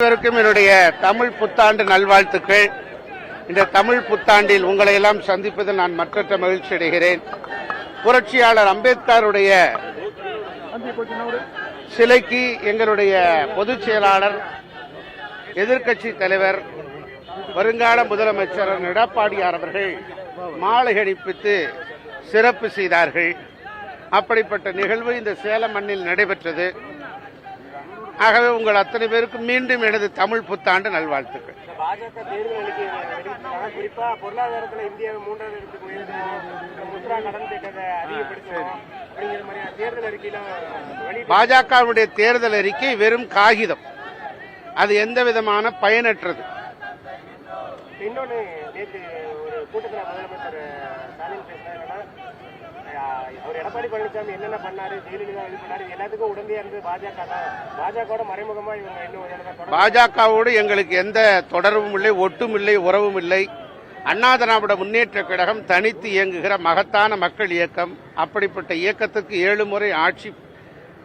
அனைவருக்கும் என்னுடைய தமிழ் புத்தாண்டு நல்வாழ்த்துக்கள். இந்த தமிழ் புத்தாண்டில் உங்களை எல்லாம் சந்திப்பதில் நான் மற்றற்ற மகிழ்ச்சி அடைகிறேன். புரட்சியாளர் அம்பேத்கருடைய சிலைக்கு எங்களுடைய பொதுச் செயலாளர் எதிர்க்கட்சி தலைவர் வருங்கால முதலமைச்சர் எடப்பாடியார் அவர்கள் மாலை அடிப்பித்து சிறப்பு செய்தார்கள். அப்படிப்பட்ட நிகழ்வு இந்த சேலம் மண்ணில் நடைபெற்றது. ஆகவே உங்கள் அத்தனை பேருக்கும் மீண்டும் எனது தமிழ் புத்தாண்டு நல்வாழ்த்துக்கள். பாஜகவுடைய தேர்தல் அறிக்கை வெறும் காகிதம். அது எந்த விதமான பயனற்றது? ஒரு கூட்டத்தில் முதலமைச்சர் ஸ்டாலின் பேசினார் என்னன்னா அவர் எடப்பாடி பழனிசாமி என்னென்ன பண்ணாரு ஜெயலலிதா இது பண்ணாரு எல்லாத்துக்கும் உடந்தையா இருந்தது பாஜக தான். பாஜகவோட மறைமுகமா இவங்க இன்னும் பாஜகவோடு எங்களுக்கு எந்த தொடர்பும் இல்லை ஒட்டும் இல்லை உறவும் இல்லை. அண்ணா திராவிட முன்னேற்ற கழகம் தனித்து இயங்குகிற மகத்தான மக்கள் இயக்கம். அப்படிப்பட்ட இயக்கத்துக்கு ஏழு முறை ஆட்சி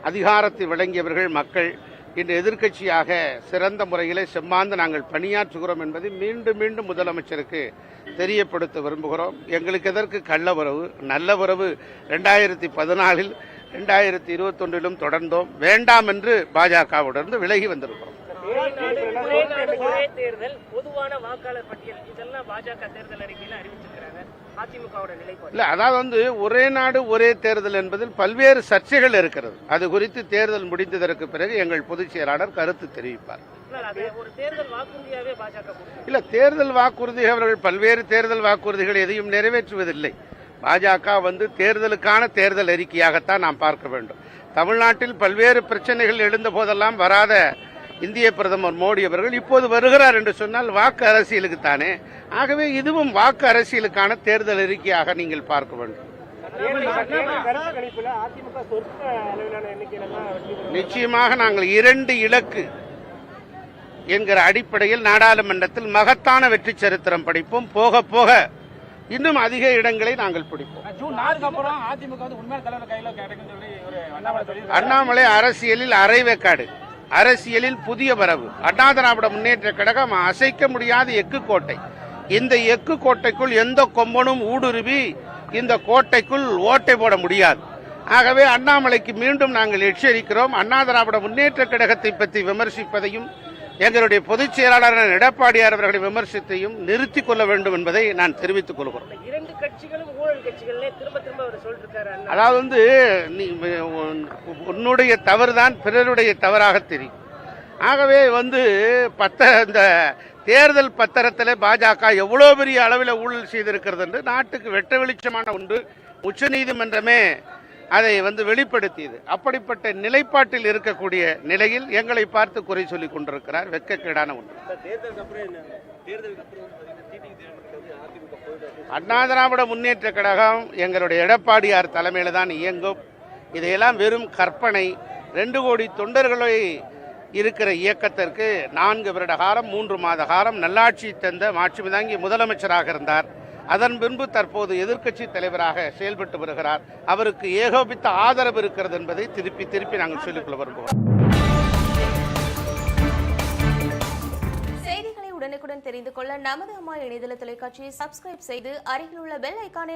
அதிகாரத்தை வழங்கியவர்கள் மக்கள். இன்று எதிர்க்கட்சியாக சிறந்த முறையிலே செம்மாந்து நாங்கள் பணியாற்றுகிறோம் என்பதை மீண்டும் மீண்டும் முதலமைச்சருக்கு தெரியப்படுத்த விரும்புகிறோம். எங்களுக்கு எதற்கு கள்ள உறவு? நல்ல உறவு ரெண்டாயிரத்தி பதினாலில் ரெண்டாயிரத்தி இருபத்தொன்றிலும் தொடர்ந்தோம். வேண்டாம் என்று பாஜகவுடன் விலகி வந்திருக்கிறோம். ஒரே தேர்தல் பொதுவான வாக்காளர் பட்டியல் இதெல்லாம் பாஜக தேர்தல் அறிக்கையில அறிவிச்சிருக்காங்க அதிமுகவோட நிலைப்பாடு. இல்ல அதாவது வந்து ஒரே நாடு ஒரே தேர்தல் என்பதில் பல்வேறு சர்ச்சைகள் இருக்கிறது. அது குறித்து தேர்தல் முடிந்ததற்கு பிறகு எங்கள் பொதுச் செயலாளர் கருத்து தெரிவிப்பார். இல்ல தேர்தல் வாக்குறுதி அவர்கள் பல்வேறு தேர்தல் வாக்குறுதிகள் எதையும் நிறைவேற்றுவதில்லை. பாஜக வந்து தேர்தலுக்கான தேர்தல் அறிக்கையாகத்தான் நாம் பார்க்க வேண்டும். தமிழ்நாட்டில் பல்வேறு பிரச்சனைகள் எழுந்த போதெல்லாம் வராத இந்திய பிரதமர் மோடி அவர்கள் இப்போது வருகிறார் என்று சொன்னால் வாக்கு அரசியலுக்கு தானே ஆகவே இதுவும் வாக்கு அரசியலுக்கான தேர்தல் அறிக்கையாக நீங்கள் பார்க்க வேண்டும். நிச்சயமாக நாங்கள் இரண்டு இலக்கு என்கிற அடிப்படையில் நாடாளுமன்றத்தில் மகத்தான வெற்றி சரித்திரம் படிப்போம். போக போக இன்னும் அதிக இடங்களை நாங்கள் பிடிப்போம். அண்ணாமலை அரசியலில் அரைவேக்காடு. அரசியலில் புதிய வரவு. அண்ணா திராவிட முன்னேற்ற கழகம் அசைக்க முடியாத எக்கு கோட்டை. இந்த எக்கு கோட்டைக்குள் எந்த கொம்பனும் ஊடுருவி இந்த கோட்டைக்குள் ஓட்டை போட முடியாது. ஆகவே அண்ணாமலைக்கு மீண்டும் நாங்கள் எச்சரிக்கிறோம். அண்ணா திராவிட முன்னேற்ற கழகத்தை பற்றி விமர்சிப்பதையும் எங்களுடைய பொதுச் செயலாளர் எடப்பாடியார் அவர்களை விமர்சித்தையும் நிறுத்திக் கொள்ள வேண்டும் என்பதை நான் தெரிவித்துக் கொள்கிறோம் இந்த இரண்டு கட்சிகளும் ஊழல் கட்சிகள்னே திரும்ப திரும்ப அவர் சொல்லிட்டு இருக்காரு அண்ணா. அதாவது வந்து உன்னுடைய தவறுதான் பிறருடைய தவறாக தெரியும். ஆகவே வந்து பத்த இந்த தேர்தல் பத்திரத்தில் பாஜக எவ்வளோ பெரிய அளவில் ஊழல் செய்திருக்கிறது என்று நாட்டுக்கு வெட்ட வெளிச்சமான ஒன்று உச்சநீதிமன்றமே அதை வந்து வெளிப்படுத்தியது. அப்படிப்பட்ட நிலைப்பாட்டில் இருக்கக்கூடிய நிலையில் எங்களை பார்த்து குறை சொல்லிக் கொண்டிருக்கிறார். வெட்கக்கேடான ஒன்று. அண்ணா திராவிட முன்னேற்ற கழகம் எங்களுடைய எடப்பாடியார் தலைமையில் தான் இயங்கும். இதையெல்லாம் வெறும் கற்பனை. ரெண்டு கோடி தொண்டர்களை இருக்கிற இயக்கத்திற்கு நான்கு வருட காலம் மூன்று மாத காலம் நல்லாட்சி தந்த மாட்சி தாங்கி முதலமைச்சராக இருந்தார். அதன் பின்பு தற்போது எதிர்க்கட்சி தலைவராக செயல்பட்டு வருகிறார். அவருக்கு ஏகோபித்த ஆதரவு இருக்கிறது என்பதை திருப்பி திருப்பி நாங்கள் சொல்லிக்கொள்ள வருகிறோம் செய்திகளை உடனுக்குடன் தெரிந்து கொள்ள நமது அம்மா இணையதள தொலைக்காட்சியை சப்ஸ்கிரைப் செய்து அருகில் உள்ள பெல் ஐக்கானை